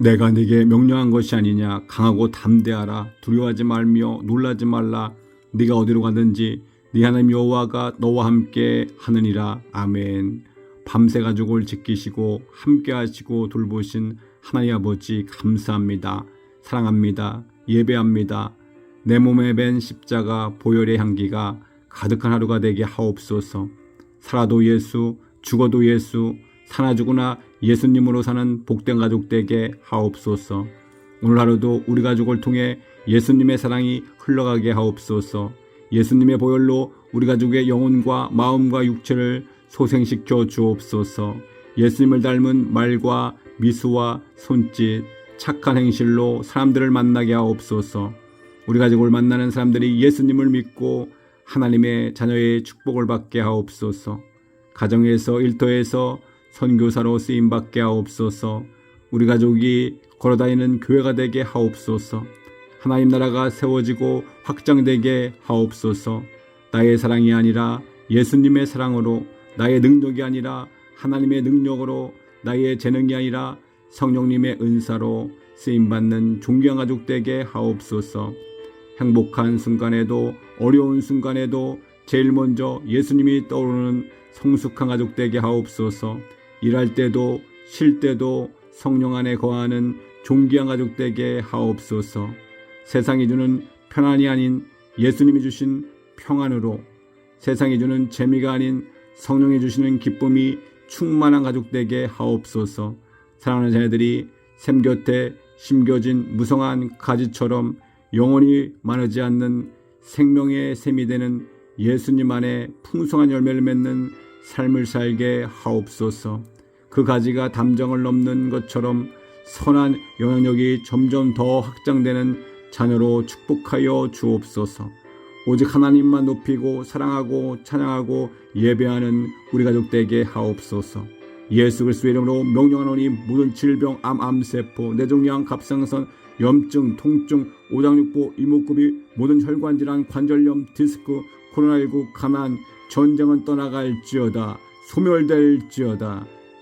내가 네게 명령한 것이 아니냐. 강하고 담대하라. 두려워하지 말며 놀라지 말라. 네가 어디로 가든지 네 하나님 여호와가 너와 함께 하느니라. 아멘. 밤새 가족을 지키시고 함께 하시고 돌보신 하나님 아버지 감사합니다. 사랑합니다. 예배합니다. 내 몸에 밴 십자가 보혈의 향기가 가득한 하루가 되게 하옵소서. 살아도 예수 죽어도 예수 사나 죽으나 예수님으로 사는 복된 가족 되게 하옵소서. 오늘 하루도 우리 가족을 통해 예수님의 사랑이 흘러가게 하옵소서. 예수님의 보혈로 우리 가족의 영혼과 마음과 육체를 소생시켜 주옵소서. 예수님을 닮은 말과 미수와 손짓, 착한 행실로 사람들을 만나게 하옵소서. 우리 가족을 만나는 사람들이 예수님을 믿고 하나님의 자녀의 축복을 받게 하옵소서. 가정에서 일터에서 선교사로 쓰임 받게 하옵소서. 우리 가족이 걸어다니는 교회가 되게 하옵소서. 하나님 나라가 세워지고 확장되게 하옵소서. 나의 사랑이 아니라 예수님의 사랑으로 나의 능력이 아니라 하나님의 능력으로 나의 재능이 아니라 성령님의 은사로 쓰임 받는 존귀한 가족 되게 하옵소서. 행복한 순간에도 어려운 순간에도 제일 먼저 예수님이 떠오르는 성숙한 가족 되게 하옵소서. 일할 때도 쉴 때도 성령 안에 거하는 존귀한 가족 되게 하옵소서. 세상이 주는 편안이 아닌 예수님이 주신 평안으로 세상이 주는 재미가 아닌 성령이 주시는 기쁨이 충만한 가족 되게 하옵소서. 사랑하는 자녀들이 샘 곁에 심겨진 무성한 가지처럼 영원히 마르지 않는 생명의 샘이 되는 예수님 안에 풍성한 열매를 맺는 삶을 살게 하옵소서. 그 가지가 담정을 넘는 것처럼 선한 영향력이 점점 더 확장되는 자녀로 축복하여 주옵소서. 오직 하나님만 높이고 사랑하고 찬양하고 예배하는 우리 가족 되게 하옵소서. 예수 그리스도의 이름으로 명령하노니 모든 질병, 암, 암세포, 뇌종양, 갑상선, 염증, 통증, 오장육부, 이목구비, 모든 혈관 질환, 관절염, 디스크, 코로나19, 가난, 전쟁은 떠나갈지어다. 소멸될지어다.